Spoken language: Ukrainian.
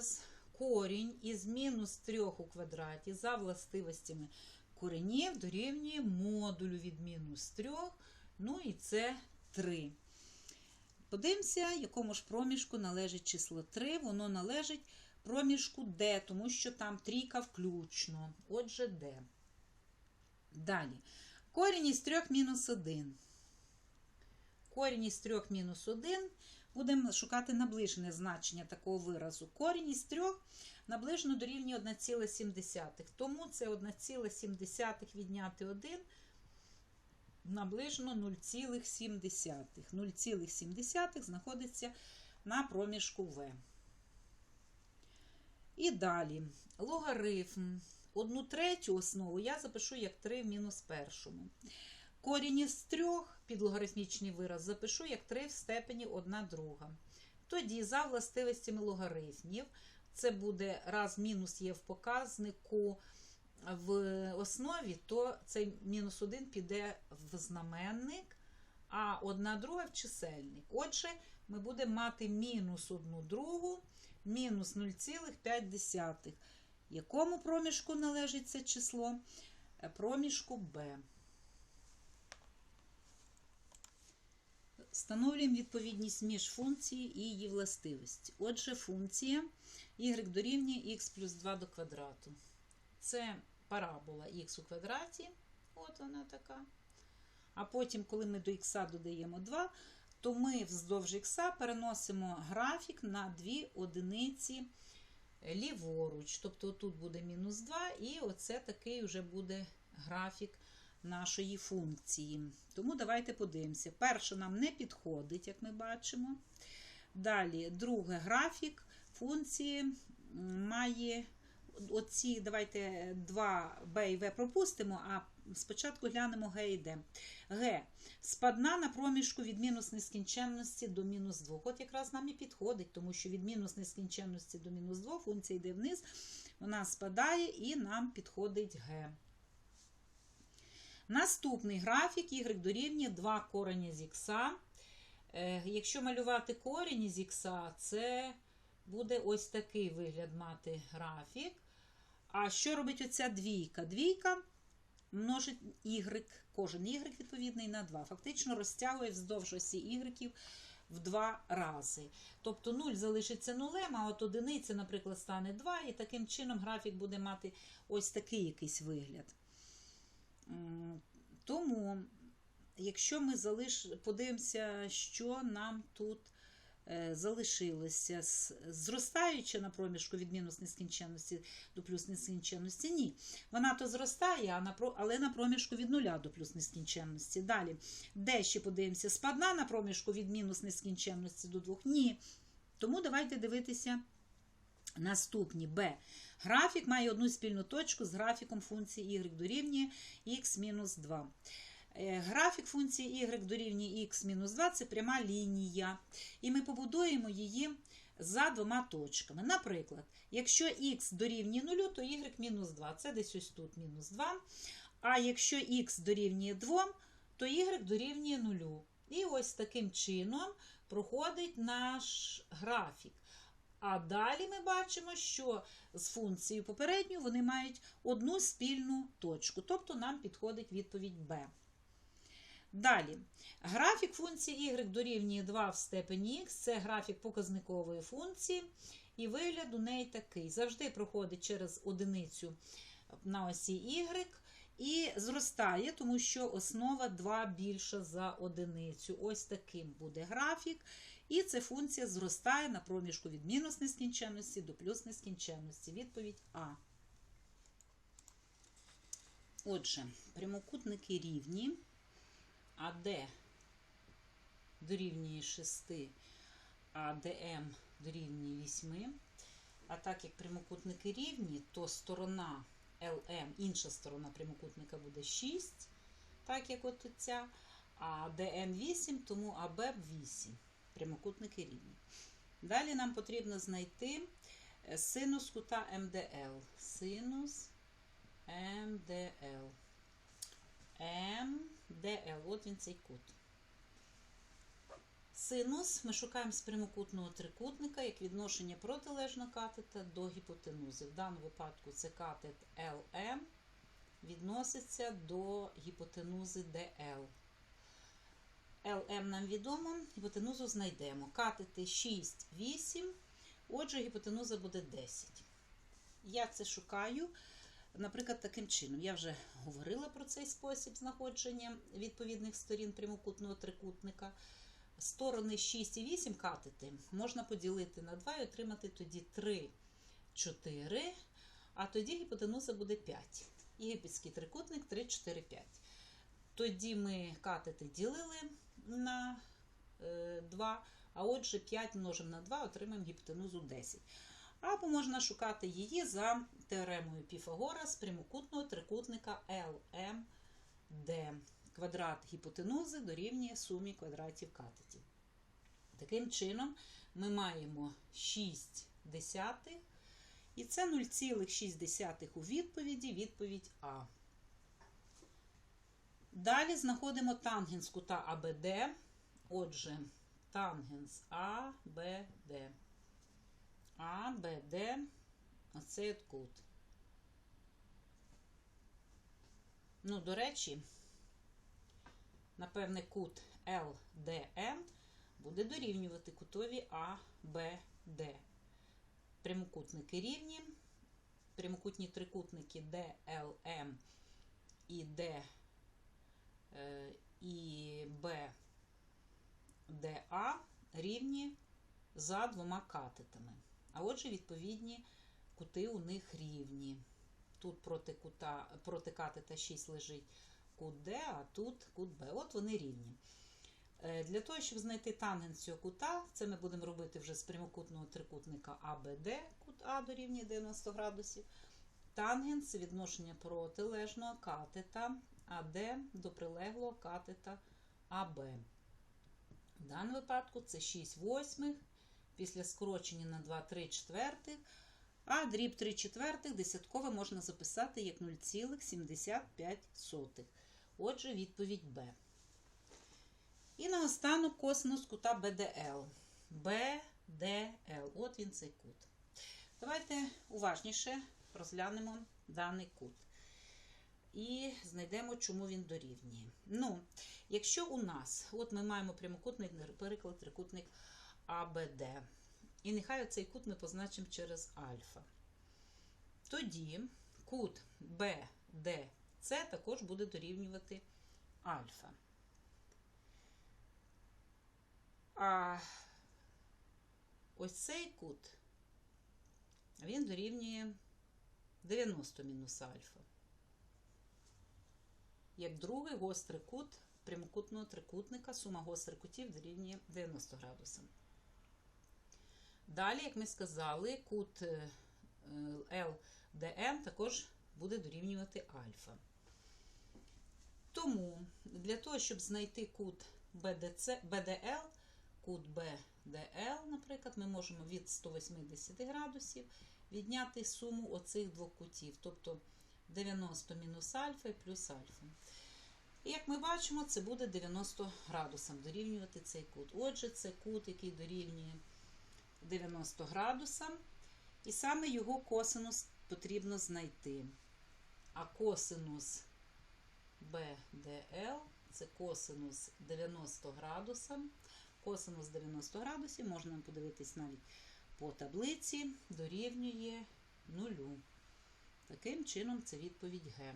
Вираз корінь із мінус 3 у квадраті за властивостями коренів дорівнює модулю від мінус 3, ну і це 3. Подивимося, якому ж проміжку належить число 3. Воно належить проміжку D, тому що там трійка включно. Отже, D. Далі. Корінь із 3 мінус 1. Корінь із 3 мінус 1. Будемо шукати наближене значення такого виразу. Корінь із 3 наближено дорівнює 1,7. Тому це 1,7 відняти 1 наближено 0,7. 0,7 знаходиться на проміжку В. І далі логарифм. Одну третю основу я запишу як 3 в мінус першому. Корінь із 3 під логарифмічний вираз запишу як 3 в степені 1 друга. Тоді за властивостями логарифмів це буде раз мінус є в показнику в основі, то цей мінус 1 піде в знаменник, а 1 друга в чисельник. Отже, ми будемо мати мінус 1 другу, мінус 0,5. Якому проміжку належить це число? Проміжку Б. Встановлюємо відповідність між функцією і її властивості. Отже, функція y дорівнює х плюс 2 до квадрату. Це парабола х у квадраті, от вона така. А потім, коли ми до х додаємо 2, то ми вздовж х переносимо графік на дві одиниці ліворуч. Тобто тут буде мінус 2, і оце такий вже буде графік нашої функції. Тому давайте подивимося. Перше нам не підходить, як ми бачимо. Далі, друге, графік функції має оці, давайте 2 Б і В пропустимо, а спочатку глянемо Г і Д. Г. Спадна на проміжку від мінус нескінченності до мінус 2. От якраз нам і підходить, тому що від мінус нескінченності до мінус 2 функція йде вниз, вона спадає і нам підходить Г. Наступний графік y дорівнює 2 корення з х. Якщо малювати корінь з х, це буде ось такий вигляд мати графік. А що робить оця двійка? Двійка множить y, кожен y відповідний на 2. Фактично розтягує вздовж осі y в два рази. Тобто 0 залишиться нулем, а от одиниця, наприклад, стане 2, і таким чином графік буде мати ось такий якийсь вигляд. Тому, якщо ми залиш... подивимося, що нам тут е, залишилося, зростаючи на проміжку від мінус нескінченності до плюс нескінченності, ні. Вона то зростає, але на проміжку від нуля до плюс нескінченності. Далі, де ще подивимося, спадна на проміжку від мінус нескінченності до 2? Ні. Тому давайте дивитися наступні Б. Графік має одну спільну точку з графіком функції y дорівнює x-2. Графік функції y дорівнює x-2 це пряма лінія. І ми побудуємо її за двома точками. Наприклад, якщо x дорівнює 0, то y-2 це десь ось тут мінус 2. А якщо x дорівнює 2, то y дорівнює 0. І ось таким чином проходить наш графік. А далі ми бачимо, що з функцією попередньою вони мають одну спільну точку, тобто нам підходить відповідь Б. Далі, графік функції y дорівнює 2 в степені х, це графік показникової функції, і вигляд у неї такий. Завжди проходить через одиницю на осі y і зростає, тому що основа 2 більша за одиницю. Ось таким буде графік. І ця функція зростає на проміжку від мінус нескінченності до плюс нескінченності. Відповідь А. Отже, прямокутники рівні, АД дорівнює 6, а ДМ дорівнює 8. А так як прямокутники рівні, то сторона ЛМ, інша сторона прямокутника буде 6, так як от ця, а ДМ 8, тому АБ 8 прямокутники рівні. Далі нам потрібно знайти синус кута МДЛ. Синус МДЛ. МДЛ. От він цей кут. Синус ми шукаємо з прямокутного трикутника як відношення протилежного катета до гіпотенузи. В даному випадку це катет LM відноситься до гіпотенузи DL. LM нам відомо, гіпотенузу знайдемо. Катети 6, 8, отже, гіпотенуза буде 10. Я це шукаю, наприклад, таким чином. Я вже говорила про цей спосіб знаходження відповідних сторін прямокутного трикутника. Сторони 6 і 8 катети можна поділити на 2 і отримати тоді 3, 4, а тоді гіпотенуза буде 5. Єгипетський трикутник 3, 4, 5. Тоді ми катети ділили на 2, а отже 5 множимо на 2, отримаємо гіпотенузу 10. Або можна шукати її за теоремою Піфагора з прямокутного трикутника LMD. Квадрат гіпотенузи дорівнює сумі квадратів катетів. Таким чином, ми маємо 6 десятих, і це 0,6 у відповіді, відповідь А. Далі знаходимо тангенс кута АБД. Отже, тангенс АБД. АБД, оцей от кут. Ну, до речі, напевне, кут LDM буде дорівнювати кутові АБД. Прямокутники рівні. Прямокутні трикутники DLM і е, і BDA рівні за двома катетами. А отже, відповідні кути у них рівні. Тут проти кута, проти катета 6 лежить кут D, а тут кут Б. От вони рівні. Е, Для того, щоб знайти тангенс цього кута, це ми будемо робити вже з прямокутного трикутника АБД, кут А дорівнює 90 градусів. Тангенс відношення протилежного катета АД до прилеглого катета АБ. В даному випадку це 6 восьмих, після скорочення на 2 3 четвертих, а дріб 3 четвертих десяткове можна записати як 0,75. Отже, відповідь Б. І наостанок косинус кута БДЛ. БДЛ. От він цей кут. Давайте уважніше розглянемо даний кут. І знайдемо, чому він дорівнює. Ну, якщо у нас, от ми маємо прямокутний переклад трикутник АБД. І нехай цей кут ми позначимо через альфа. Тоді кут БДЦ також буде дорівнювати альфа. А ось цей кут, він дорівнює 90 мінус альфа. Як другий гострий кут прямокутного трикутника, сума гострих кутів дорівнює 90 градусам. Далі, як ми сказали, кут LDM також буде дорівнювати альфа. Тому для того, щоб знайти кут BDC, BDL, кут BDL, наприклад, ми можемо від 180 градусів відняти суму оцих двох кутів, тобто 90 мінус альфа і плюс альфа. І як ми бачимо, це буде 90 градусам дорівнювати цей кут. Отже, це кут, який дорівнює 90 градусам, і саме його косинус потрібно знайти. А косинус BDL це косинус 90 градусам. Косинус 90 градусів, можна подивитись навіть по таблиці, дорівнює нулю. Таким чином, це відповідь Г.